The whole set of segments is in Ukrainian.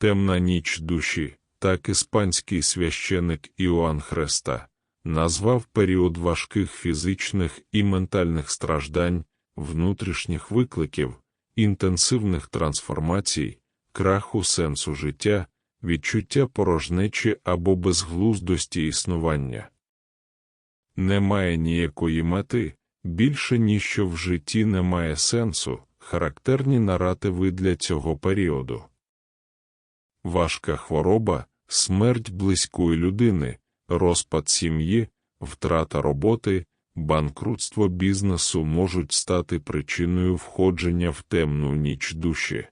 Темна ніч душі, так іспанський священик Іоанн Хреста, назвав період важких фізичних і ментальних страждань, внутрішніх викликів, інтенсивних трансформацій, краху сенсу життя, відчуття порожнечі або безглуздості існування. Немає ніякої мети, більше ніщо в житті немає сенсу, характерні наративи для цього періоду. Важка хвороба, смерть близької людини, розпад сім'ї, втрата роботи, банкрутство бізнесу можуть стати причиною входження в темну ніч душі.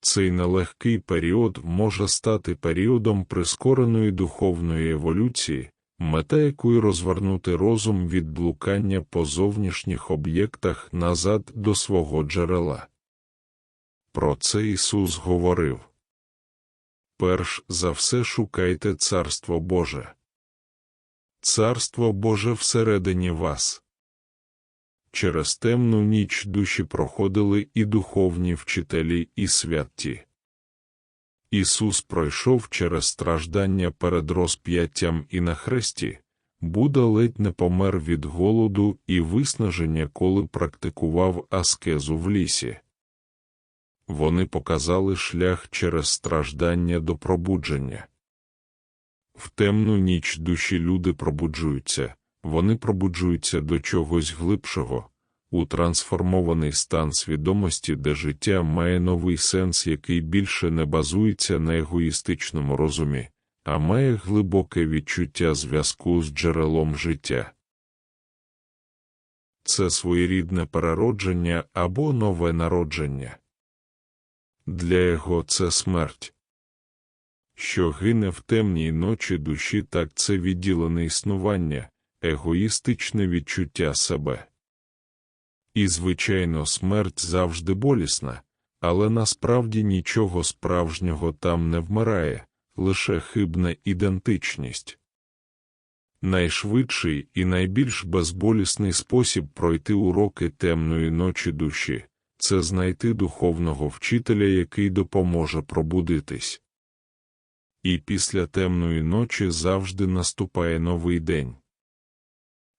Цей нелегкий період може стати періодом прискореної духовної еволюції, мета якої розвернути розум від блукання по зовнішніх об'єктах назад до свого джерела. Про це Ісус говорив Перш за все шукайте Царство Боже. Царство Боже всередині вас. Через темну ніч душі проходили і духовні вчителі, і святі. Ісус пройшов через страждання перед розп'яттям і на хресті, Будда ледь не помер від голоду і виснаження, коли практикував аскезу в лісі. Вони показали шлях через страждання до пробудження. В темну ніч душі люди пробуджуються, вони пробуджуються до чогось глибшого, у трансформований стан свідомості, де життя має новий сенс, який більше не базується на егоїстичному розумі, а має глибоке відчуття зв'язку з джерелом життя. Це своєрідне переродження або нове народження. Для його це смерть. Що гине в темній ночі душі, так це відділене існування, егоїстичне відчуття себе. І, звичайно, смерть завжди болісна, але насправді нічого справжнього там не вмирає, лише хибна ідентичність. Найшвидший і найбільш безболісний спосіб пройти уроки темної ночі душі це знайти духовного вчителя, який допоможе пробудитись. І після темної ночі завжди наступає новий день.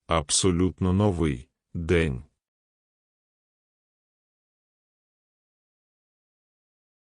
Абсолютно новий день.